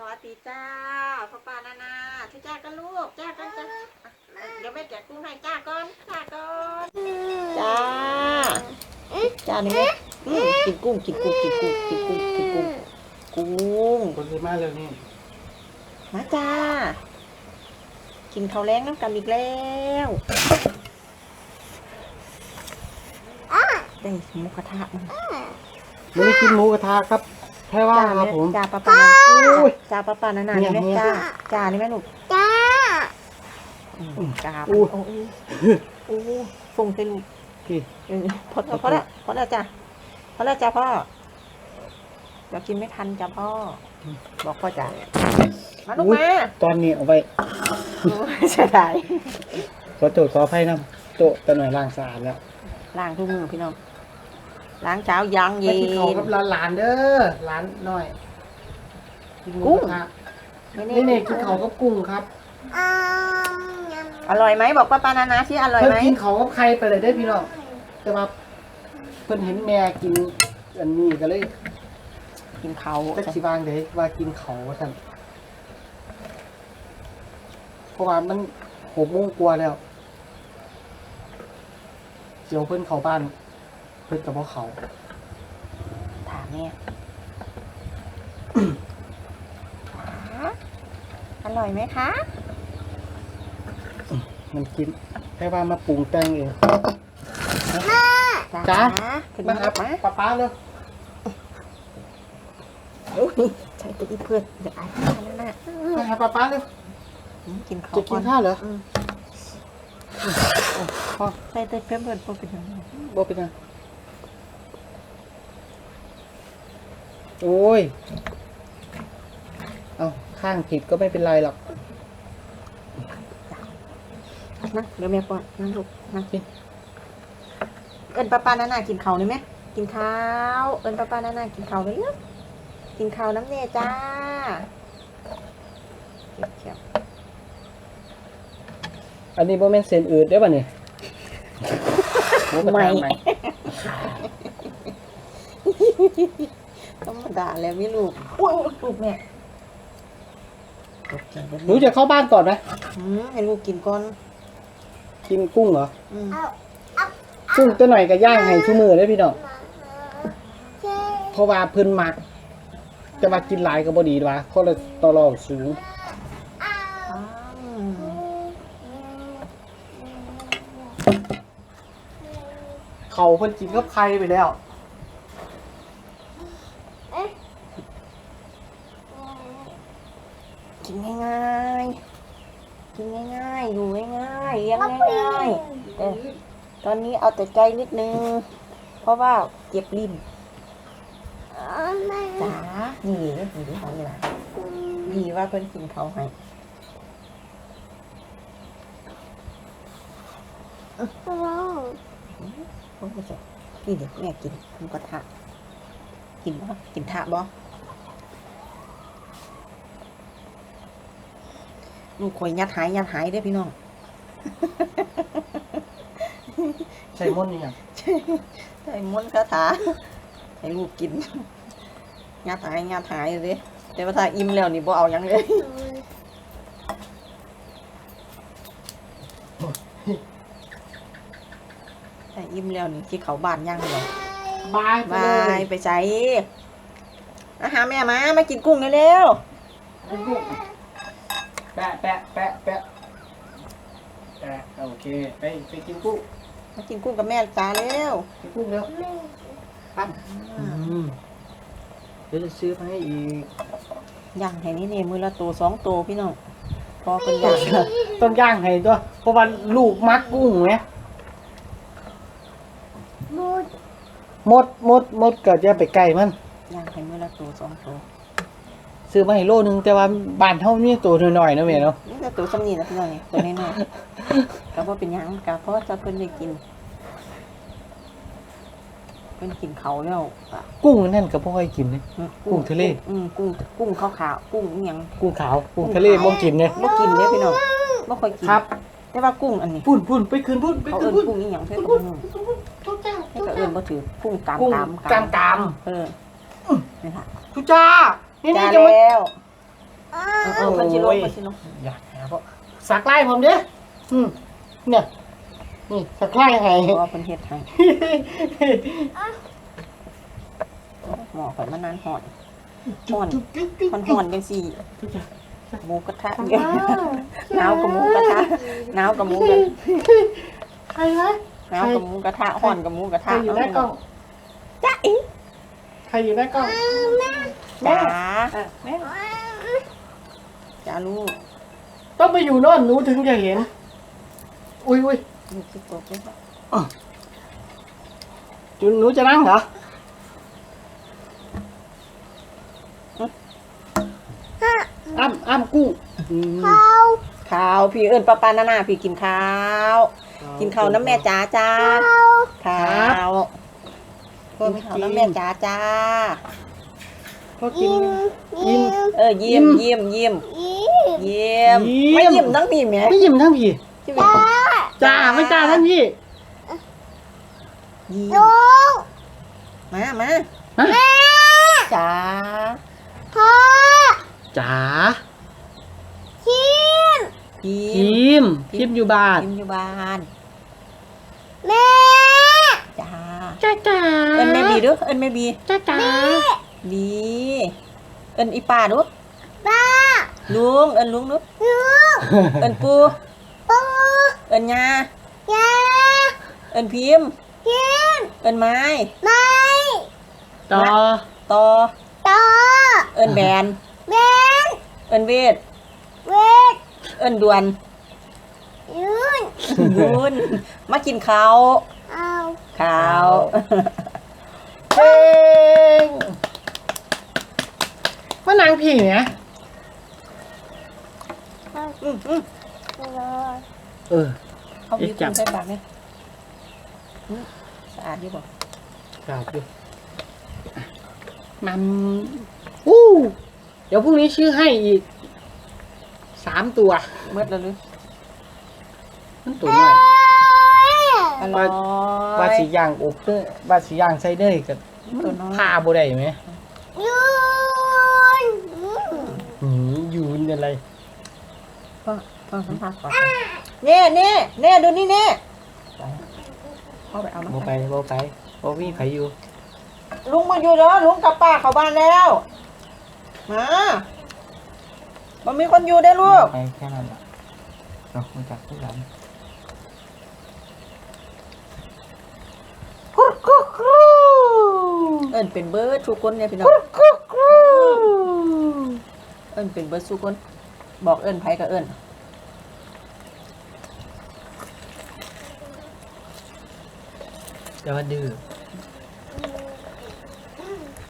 สวัสดีจ้าพ่อป้านานาที่จ้าก็ลูกจ้าก็จ้าอะเดี๋ยวแม่แกะกุ้งให้จ้าก่อนจ้าก่อนจ้าจ้านี่แม่อืมกินกุ้งกินกุ้งกินกุ้งกินกุ้งกินกุ้งกุ้งคนที่มาเร็วนี่มาจ้า กินข้าวแรงน้ำกันอีกแล้วได้หมูกระทะมาไม่ได้กินหมูกระทะครับ แค่ว่าครับผมจ้าป้าป้านาโอ้ยจ้าป้าป้านานาเนี่นี่ยแม่เนี่ยจ้าจ้านี่แม่ลูกจ้าอืมจ้าอู้โอ้โหโอ้โหฟงใส่ลูกพี่เออพอพอแล้วพอแล้วจ้าพอแล้วจ้าพ่อเดี๋ยวกินไม่ทันจ้าพ่อ บอกพ่อจ้ามาลูกอุ๊ยมาตอนนี้เอาไว้โอ้ยเสียดายขอโทษขออภัยนะโตะแต่หน่อยล้างสะอาดแล้ว ล้างทุกมือพี่น้อง ล้างเช้ายางเย็ไปนกินข้าวกับหลานๆเด้อหลานหน่อยกินหมูกระทะไม่นี่นี่กินข้าวกับกุ้งครับอ้าวยังอร่อยไหมบอกป้าปานานาที่อร่อยเพิ่นไหมกินข้าวกับไข่ไปเลยได้อพี่น้องแต่ว่าเพิ่นเห็นแม่กินอันนี้ก็เลยกินเขาจักสิวางเด้ว่ากินข้าวว่าซั่นเพราะว่ามันหกโมงกว่าแล้วเดี๋ยวเพิ่นเข้าบ้าน เพิ่นกับพ่เขา ถามเนี่ย อร่อยไหมคะ มันกินแค่ว่ามาปรุงแต่งเองจ๊ะขึ้นมามาครับมาป้าป้าเลยโอ้ยใช้ตัวอีเพื่อนเดี๋ยวอายป้านานามาหาป้าป้าเลยอืมกินข้าวจะกินข้าวเหรออืมพ่อใส่ตัวเพื่อนเพื่อนพวกเป็นยังไงบ่เป็นไง โอ้ย เอาข้างผิดก็ไม่เป็นไรหรอกนะเดี๋ยวแม่ป้อนนั่งลูกนั่งกินเอิญป้าปานานากินข้าวได้ไหมกินข้าวเอิญป้าปานานากินข้าวเลยเนาะกินข้าวน้ำเนยจ้าเก็บเขียวอันนี้โมเมนเซนอืดได้ป่ะเนี่ยหกระทะใหม่ธรรม ดาแล้วไม่ลูกโอ้ยลูกแม่ตกใจเบิดหนูจะเข้าบ้านก่อนไหมอืมให้ลูกกินก่อน กินกุ้งเหรออืมเอากุ้งตัวหน่อยก็ย่างให้ชั่วมือได้พี่น้องมาเจ๊เพราะว่าเพิ่นมัก จะมากินหลายก็บ่ดีวะคอเลสเตอรอลสูงอ้าวอ้าวเขาเพิ่นกินกับไข่ไปแล้ว เอ๊ะ กินง่ายๆ กินง่ายๆ อยู่ง่ายๆเลี้ยงง่ายๆเออตอนนี้เอาแต่ใจนิดนึง เพราะว่าเจ็บลิ้นเอามาจ๋านี่นี่ของนี่ล่ะดีว่าเพิ่นกินเขาวให้ว้าวโอ้ยเจ้านี่เด็กแม่กินหมูกระทะกินบ่กินทะบ่ ลูกข่อยยัดหายยัดหายเด้อพี่น้องใส่มนต์นี่ยังใส่มนต์คาถาให้ลูกกินยัดหายยัดหายเลยแต่ว่าถ้าอิ่มแล้วนี่บ่เอาหยังเลยถ้าอิ่มแล้วนี่ที่เขาบ้านย่างเลยบายไปบาเลยไปใจอาหาแม่มามากินกุ้งเร็ว แปะแปะแปะแปะแปะโอเค ไปไปกินกุ้งๆมากินกุ้งกับแม่จ้าเร็วกินกุ้งเร็วปั้นเดี๋ยวจะซื้อมาให้อีกย่างให้นี่นี่มือละตัวสองตัวพี่น้องพอเป็นย่างต้องย่างให้ตัวเพราะว่าลูกมักกุ้งไงบูดมดมดมดก็จะไปไกลมันย่างให้มือละตัวสองตัว ซื้อมาให้โลนึงแต่ว่าบ้านเท่านี้ตัวน้อยๆนะแม่เนาะนี่แต่ตัวสำนีนะพี่น้องนี่ตัวน้อยๆก็ว่าเป็นหยังกะเพราะว่าจะเพิ่นได้กินเพิ่นกินเขาวแล้วอะกุ้งนั่นก็บ่ค่อยกินเลยกุ้งทะเล อืมกุ้งกุ้งขาวขาวๆกุ้งอิหยัง กุ้งขาวกุ้งทะเลบ่กินเลยบ่กินเด้อพี่น้องบ่ค่อยกินครับแต่ว่ากุ้งอันนี้ พุ่นพุ่นไปคืนพุ่นไปเขาคืเอิ้นนพุ่นกุ้งอีหยังเพิ่นก็บ่รู้ทุกเจ้าให้ทุกก็เจ้าเอิ้นบ่ถือกุ้งกามกุ้งกามกามกามเออนี่ค่ะทุจ้า นี่จ้านี่จะมาแล้วเอาเอาคนชิโร่คนชิโร่อยากหาเพราะสักไล่ผมเด้ออืมเนี่ยนี่สักไล่ไงเพราะว่าเป็นเฮ็ดให้หมอข่อยมานานหอนหอนหอนหอนจังสี่หมูกระทะเยอะหนาวกับหมูกระทะหนาวกับหมูกระใครวะหนาวกับหมูกระทะหอนกับหมูกระใครทะอยู่หน้ากล้องจ้าอีใครอยู่หน้ากล้อง จ๋าจ๋าลูกต้องไปอยู่โน่นหนูถึงจะเห็น อุ้ยอุ้ยลูกที่ตกเลยจุนหนูจะนั่งเหรออ้ำอ้ำกุ้งอืมเขาข้าวพี่เอิญป้าปานานาพี่กินข้าว กินข้าวน้ำแม่จ๋าจ้าเขาข้าวกินข้าวน้ำแม่จ๋าจ้า ก็กินยิ้ม เออยิ้มยิ้ยิ้มยิ้มยิ้มยิ้มยิ้ม ไม่ยิ้มทั้งพี่แหม่ไม่ยิ้มทั้งพี่ชีวิตจ้าไม่จ้าทั้งพี่ยิ้มลุงมามาฮะจ๋าพ่อจ๋ายิ้มยิ้มพิมพิมอยู่บ้านยิ้มอยู่บ้านแม่จ้าจ้าจ๋าเอิญแม่บีดูเอิญแม่บีจ้าจ๋า บีเอิญอีป้าดูป้าลุง เอิญลุงดูลุงเอิญปูปูเอิญยายาเอิญพิมพ์ยิ้มเอิญไม้ไม่ต่อต่อต่อเอิญแบนเบนเอิญเวทเวทเอิญดวนยืนยุนมากินข้าวเอาข้าวเก่งมา นางพี่เนี่ยอืมอืมเลยเออเอาบีเอ๊ะจัคุบณใส่ปากเนี่ยอืมสะอาดดีบ่กราบดูมันอู้เดี๋ยวพรุ่งนี้ชื่อให้อีกสามตัวเมื่อแล้วหรือนั่นตัวน้อย อร่อย บาสีย่างอบเด้อบาสีย่างไซเดอร์กับตัวน้อยผ้าบ่ได้ไหมยืนหืม อยู่นี่อะไรพ่อพ่อสัมผัสก่อนเน่เน่เน่ดูนี่เน่พ่อไปเอามาบ่ไปบ่ไปบ่มีไผอยู่ ลุงมาอยู่แล้วลุงกับป้าเข้าบ้านแล้ว มามันมีคนอยู่ได้อลูก ไปแค่นั้นแหละเราคงจับที่หลังเอิญเป็นเบิร์ดทุกคนเนี่ยพี่น้องเอิญเป็นเบิร์ดทุกคนบอกเอิญไผกับเอิญแต่ว่าดื้อ